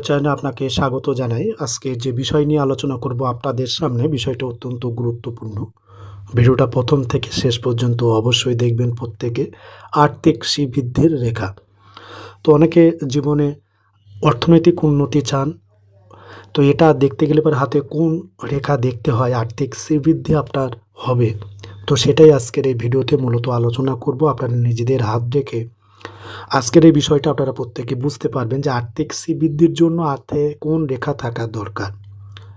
চ্যানেলে আপনাকে স্বাগত জানাই। আজকে যে বিষয় নিয়ে আলোচনা করব আপনাদের সামনে, বিষয়টা অত্যন্ত গুরুত্বপূর্ণ। ভিডিওটা প্রথম থেকে শেষ পর্যন্ত অবশ্যই দেখবেন প্রত্যেকে। আর্থিক শ্রীবৃদ্ধির রেখা। তো অনেকে জীবনে অর্থনৈতিক উন্নতি চান। তো এটা দেখতে গেলে পরে হাতে কোন রেখা দেখতে হয়, আর্থিক শ্রীবৃদ্ধি আপনার হবে? তো সেটাই আজকের এই ভিডিওতে মূলত আলোচনা করব। আপনারা নিজেদের হাত রেখে আজকের এই বিষয়টা আপনারা প্রত্যেকে বুঝতে পারবেন যে আর্থিক শ্রীবৃদ্ধির জন্য হাতে কোন রেখা থাকা দরকার।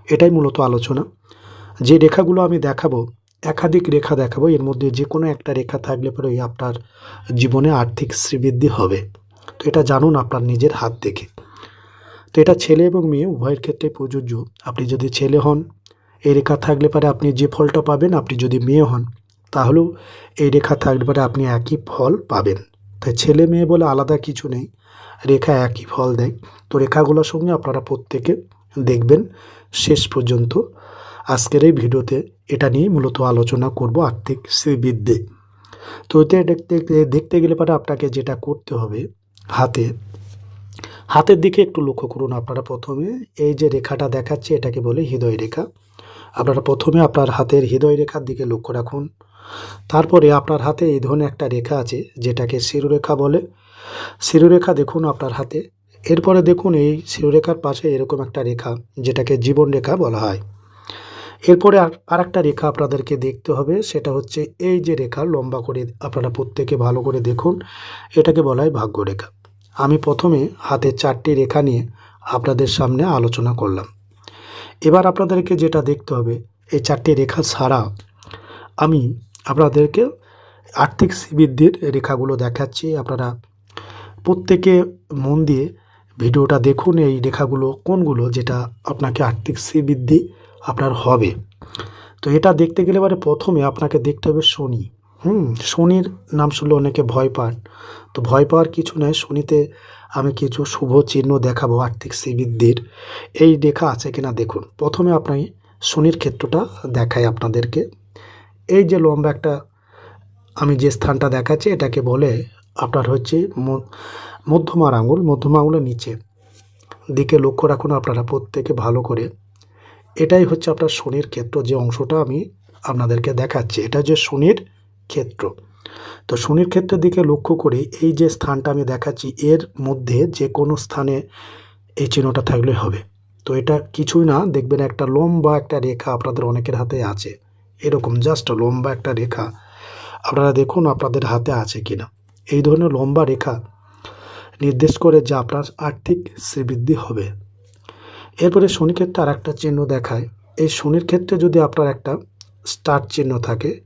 এটাই মূলত আলোচনা। যে রেখাগুলো আমি দেখাবো, একাধিক রেখা দেখাবো, এর মধ্যে যে কোনো একটা রেখা থাকলে পরে আপনার জীবনে আর্থিক শ্রীবৃদ্ধি হবে। তো এটা জানুন আপনার নিজের হাত দেখে। তো এটা ছেলে এবং মেয়ে, উভয়ের ক্ষেত্রে প্রযোজ্য। আপনি যদি ছেলে হন, এই রেখা থাকলে পরে আপনি যে ফলটা পাবেন, আপনি যদি মেয়ে হন, তাহলেও এই রেখা থাকলে পরে আপনি একই ফল পাবেন। তাই ছেলে মেয়ে বলে আলাদা কিছু নেই। রেখা একই ফল দেয়। তো রেখাগুলোর সঙ্গে আপনারা প্রত্যেকে দেখবেন শেষ পর্যন্ত। আজকের এই ভিডিওতে এটা নিয়ে মূলত আলোচনা করব আর্থিক শ্রীবৃদ্ধি। তো এটা দেখতে দেখতে গেলে পরে আপনাকে যেটা করতে হবে হাতে, হাতের দিকে একটু লক্ষ্য করুন আপনারা প্রথমে। এই যে রেখাটা দেখাচ্ছে এটাকে বলে হৃদয় রেখা আপনারা প্রথমে আপনার হাতের হৃদয় রেখার দিকে লক্ষ্য রাখুন। তারপরে আপনার হাতে এই ধরনের একটা রেখা আছে, যেটাকে শিরুরেখা বলে। শিরুরেখা দেখুন আপনার হাতে। এরপরে দেখুন এই শিরোরেখার পাশে এরকম একটা রেখা, যেটাকে জীবন রেখা বলা হয়। এরপরে আর একটা রেখা আপনাদেরকে দেখতে হবে, সেটা হচ্ছে এই যে রেখা, লম্বা করে আপনারা প্রত্যেকে ভালো করে দেখুন, এটাকে বলা হয় ভাগ্যরেখা। আমি প্রথমে হাতে চারটি রেখা নিয়ে আপনাদের সামনে আলোচনা করলাম। এবার আপনাদেরকে যেটা দেখতে হবে, এই চারটি রেখা ছাড়া আমি আপনাদেরকে আর্থিক শ্রীবৃদ্ধির রেখাগুলো দেখাচ্ছি। আপনারা প্রত্যেকে মন দিয়ে ভিডিওটা দেখুন, এই রেখাগুলো কোনগুলো যেটা আপনাকে আর্থিক শ্রীবৃদ্ধি আপনার হবে। তো এটা দেখতে গেলে এবারে প্রথমে আপনাকে দেখতে হবে শনি। হুম, শনির নাম শুনলে অনেকে ভয় পান। তো ভয় পাওয়ার কিছু নয় শনিতে আমি কিছু শুভ চিহ্ন দেখাবো আর্থিক শ্রীবৃদ্ধির। এই রেখা আছে কিনা দেখুন। প্রথমে আপনি শনির ক্ষেত্রটা দেখাই আপনাদেরকে। এই যে লম্বা একটা, আমি যে স্থানটা দেখাচ্ছি, এটাকে বলে আপনার হচ্ছে মধ্যমার আঙুল মধ্যমা আঙুলের নিচে। দিকে লক্ষ্য রাখুন আপনারা প্রত্যেকে ভালো করে। এটাই হচ্ছে আপনার শনির ক্ষেত্র, যে অংশটা আমি আপনাদেরকে দেখাচ্ছি। এটা যে শনির ক্ষেত্র। তো শনির ক্ষেত্রের দিকে লক্ষ্য করে এই যে স্থানটা আমি দেখাচ্ছি, এর মধ্যে যে কোনো স্থানে এই চিহ্নটা থাকলে হবে। তো এটা কিছুই না, দেখবেন একটা লম্বা একটা রেখা আপনাদের অনেকের হাতে আছে। এরকম জাস্ট লম্বা একটা রেখা। আপনারা দেখুন আপনাদের হাতে আছে কিনা। এই ধরনের লম্বা রেখা নির্দেশ করে যে আপনার আর্থিক শ্রীবৃদ্ধি হবে। এরপরে শনি ক্ষেত্রে আর একটা চিহ্ন দেখায়। এই শনির ক্ষেত্রে যদি আপনার একটা স্টার চিহ্ন থাকে,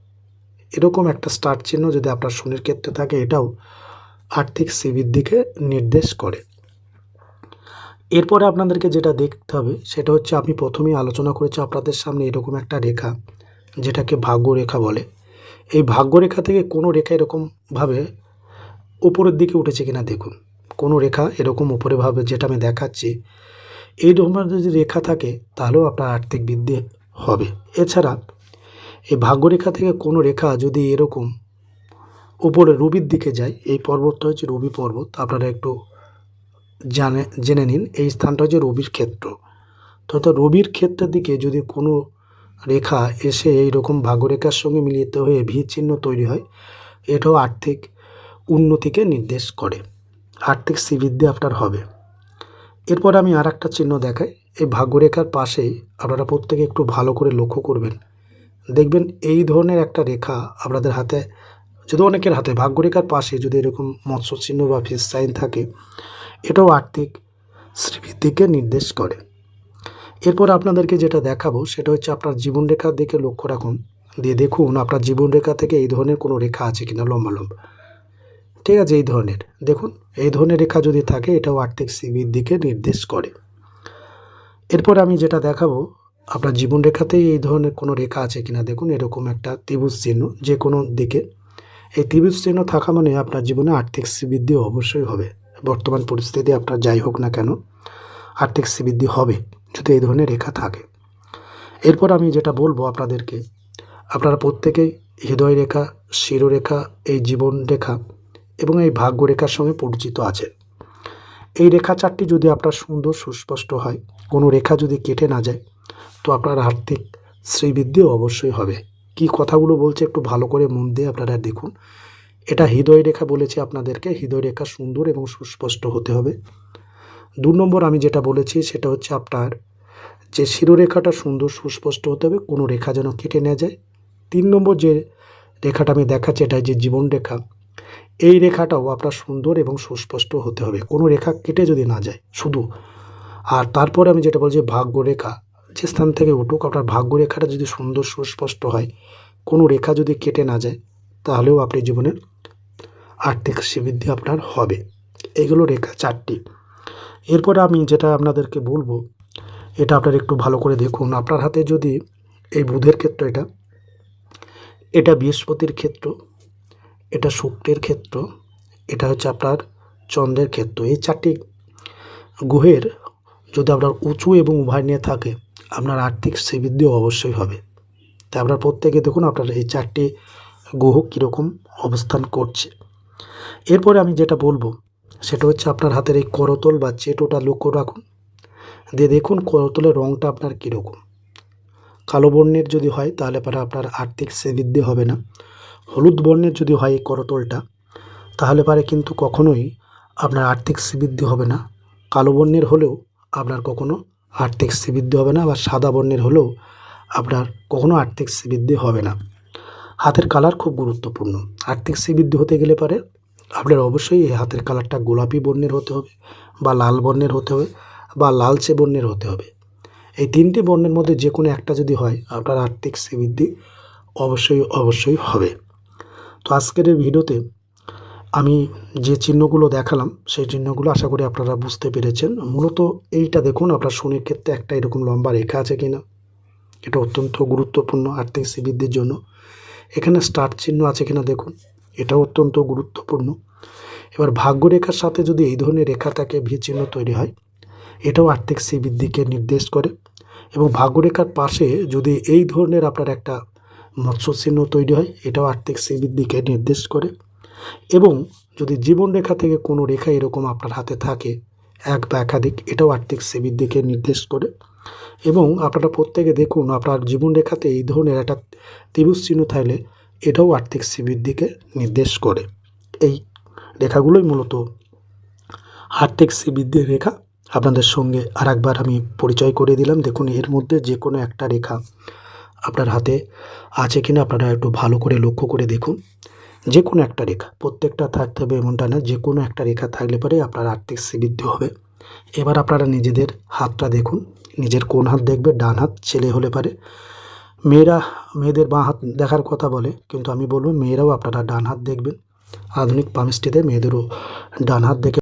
এরকম একটা স্টার চিহ্ন যদি আপনার শনির ক্ষেত্রে থাকে, এটাও আর্থিক শ্রীবৃদ্ধিকে নির্দেশ করে। এরপরে আপনাদেরকে যেটা দেখতে হবে, সেটা হচ্ছে আমি প্রথমেই আলোচনা করেছি আপনাদের সামনে এরকম একটা রেখা। যেটাকে ভাগ্য রেখা বলে। এই ভাগ্য রেখা থেকে কোনো রেখা এরকমভাবে উপরের দিকে উঠেছে কিনা দেখুন। কোনো রেখা এরকম উপরে ভাবে যেটা আমি দেখাচ্ছি, এই রকমের যদি রেখা থাকে, তাহলেও আপনার আর্থিক বৃদ্ধি হবে। এছাড়া এই ভাগ্যরেখা থেকে কোনো রেখা যদি এরকম উপরে রবির দিকে যায়, এই পর্বতটা হচ্ছে রবি পর্বত, আপনারা একটু জানে, জেনে নিন, এই স্থানটা হচ্ছে রবির ক্ষেত্র। তো রবির ক্ষেত্রের দিকে যদি কোনো রেখা এসে এই রকম ভাগ্যরেখার সঙ্গে মিলিত হয়ে ভি চিহ্ন তৈরি হয়। এটাও আর্থিক উন্নতিকে নির্দেশ করে। আর্থিক শ্রীবৃদ্ধি আপনার হবে। এরপর আমি আর একটা চিহ্ন দেখাই। এই ভাগ্যরেখার পাশেই আপনারা প্রত্যেকে একটু ভালো করে লক্ষ্য করবেন। দেখবেন এই ধরনের একটা রেখা আপনাদের হাতে, যদি অনেকের হাতে ভাগ্যরেখার পাশে যদি এরকম মৎস্য চিহ্ন বা ফিস সাইন থাকে, এটাও আর্থিক শ্রীবৃদ্ধিকে নির্দেশ করে। এরপর আপনাদেরকে যেটা দেখাবো, সেটা হচ্ছে আপনার জীবনরেখার দিকে লক্ষ্য রাখুন। দিয়ে দেখুন, আপনার জীবনরেখা থেকে এই ধরনের কোনো রেখা আছে কিনা লম্বা লম্বা। ঠিক আছে, এই ধরনের। দেখুন, এই ধরনের রেখা যদি থাকে, এটাও আর্থিক শ্রীবৃদ্ধিকে নির্দেশ করে। এরপর আমি যেটা দেখাবো, আপনার জীবনরেখাতেই এই ধরনের কোনো রেখা আছে কিনা, দেখুন, এরকম একটা ত্রিভুজ চিহ্ন যে কোনো দিকে। এই ত্রিভুজ চিহ্ন থাকা মানে আপনার জীবনে আর্থিক শ্রীবৃদ্ধি অবশ্যই হবে। বর্তমান পরিস্থিতি আপনার যাই হোক না কেন, আর্থিক শ্রীবৃদ্ধি হবে। যদি এই ধরনের রেখা থাকে। এরপর আমি যেটা বলব আপনাদেরকে, আপনারা প্রত্যেকেই হৃদয় রেখা, শিরোরেখা, এই জীবন রেখা এবং এই ভাগ্য রেখার সঙ্গে পরিচিত আছেন। এই রেখা চারটি যদি আপনার সুন্দর, সুস্পষ্ট হয়, কোনো রেখা যদি কেটে না যায়, তো আপনার আর্থিক শ্রীবৃদ্ধিও অবশ্যই হবে। কি কথাগুলো বলছে একটু ভালো করে মন দিয়ে আপনারা দেখুন। এটা হৃদয় রেখা বলেছি আপনাদেরকে, হৃদয় রেখা সুন্দর এবং সুস্পষ্ট হতে হবে। দু নম্বর আমি যেটা বলেছি সেটা হচ্ছে আপনার যে শিরোরেখাটা সুন্দর সুস্পষ্ট হতে হবে, কোনো রেখা যেন কেটে না যায়। তিন নম্বর যে রেখাটা আমি দেখাচ্ছি এটা যে জীবন রেখা। এই রেখাটাও আপনার সুন্দর এবং সুস্পষ্ট হতে হবে, কোনো রেখা কেটে যদি না যায় শুধু। আর তারপরে আমি যেটা বলছি ভাগ্য রেখা, যে স্থান থেকে উঠুক আপনার ভাগ্য রেখাটা যদি সুন্দর সুস্পষ্ট হয়, কোনো রেখা যদি কেটে না যায়, তাহলেও আপনি জীবনে আর্থিক শ্রীবৃদ্ধি আপনার হবে। এগুলো রেখা চারটি। এরপরে আমি যেটা আপনাদেরকে বলব, এটা আপনারা একটু ভালো করে দেখুন। আপনার হাতে যদি এই বুধের ক্ষেত্র এটা এটা বৃহস্পতির ক্ষেত্র, এটা শুক্রের ক্ষেত্র, এটা হচ্ছে আপনার চন্দ্রের ক্ষেত্র। এই চারটি গ্রহের যদি আপনার উঁচু এবং উভয় নিয়ে থাকে, আপনার আর্থিক শ্রীবৃদ্ধি অবশ্যই হবে। তাই আপনার প্রত্যেকে দেখুন আপনার এই চারটি গ্রহ কীরকম অবস্থান করছে। এরপরে আমি যেটা বলব সেটা হচ্ছে আপনার হাতের এই করতল বা চেটোটা লক্ষ্য রাখুন। দিয়ে দেখুন করতলের রঙটা আপনার কীরকম। কালো বর্ণের যদি হয়, তাহলে পরে আপনার আর্থিক শ্রীবৃদ্ধি হবে না। হলুদ বর্ণের যদি হয় এই করতলটা, তাহলে পারে কিন্তু কখনোই আপনার আর্থিক শ্রীবৃদ্ধি হবে না। কালো বর্ণের হলেও আপনার কখনো আর্থিক শ্রীবৃদ্ধি হবে না বা সাদা বর্ণের হলেও আপনার কখনো আর্থিক শ্রীবৃদ্ধি হবে না। হাতের কালার খুব গুরুত্বপূর্ণ। আর্থিক শ্রীবৃদ্ধি হতে গেলে পারে আপনার অবশ্যই এই হাতের কালারটা গোলাপি বর্ণের হতে হবে বা লাল বর্ণের হতে হবে বা লালচে বর্ণের হতে হবে। এই তিনটে বর্ণের মধ্যে যে কোনো একটা যদি হয়, আপনার আর্থিক শ্রীবৃদ্ধি অবশ্যই অবশ্যই হবে। তো আজকের এই ভিডিওতে আমি যে চিহ্নগুলো দেখালাম, সেই চিহ্নগুলো আশা করি আপনারা বুঝতে পেরেছেন। মূলত এইটা দেখুন, আপনার শনির ক্ষেত্রে একটা এরকম লম্বা রেখা আছে কি না এটা অত্যন্ত গুরুত্বপূর্ণ আর্থিক শ্রীবৃদ্ধির জন্য। এখানে স্টার চিহ্ন আছে কিনা দেখুন। এটাও অত্যন্ত গুরুত্বপূর্ণ। এবার ভাগ্যরেখার সাথে যদি এই ধরনের রেখা থাকে ভি চিহ্ন তৈরি হয়, এটাও আর্থিক সিবির দিকে নির্দেশ করে এবং ভাগ্যরেখার পাশে যদি এই ধরনের আপনার একটা মৎস্য চিহ্ন তৈরি হয়, এটাও আর্থিক শ্রীবৃদ্ধিকে নির্দেশ করে এবং যদি জীবন রেখা থেকে কোনো রেখা এরকম আপনার হাতে থাকে, এক বা একাধিক, এটাও আর্থিক শ্রীবৃদ্ধিকে নির্দেশ করে এবং আপনারা প্রত্যেকে দেখুন, আপনার জীবন রেখাতে এই ধরনের একটা ত্রিভুজ চিহ্ন থাকলে এটাও আর্থিক শ্রীবৃদ্ধিকে নির্দেশ করে। এই রেখাগুলোই মূলত আর্থিক শ্রীবৃদ্ধির রেখা। আপনাদের সঙ্গে আর একবার আমি পরিচয় করে দিলাম। দেখুন, এর মধ্যে যে কোনো একটা রেখা আপনার হাতে আছে কিনা আপনারা একটু ভালো করে লক্ষ্য করে দেখুন। যে কোনো একটা রেখা, প্রত্যেকটা থাকতে হবে এমনটা না যে কোনো একটা রেখা থাকলে পরে আপনার আর্থিক শ্রীবৃদ্ধি হবে। এবার আপনারা নিজেদের হাতটা দেখুন। নিজের কোন হাত দেখবে? ডান হাত, ছেলে হলে পারে। মেয়েরা মেয়েদের বাঁ হাত দেখার কথা বলে, কিন্তু আমি বলব মেয়েরাও আপনারা ডান হাত দেখবেন। আধুনিক পামিস্ট্রিতে মেয়েদেরও ডান হাত দেখে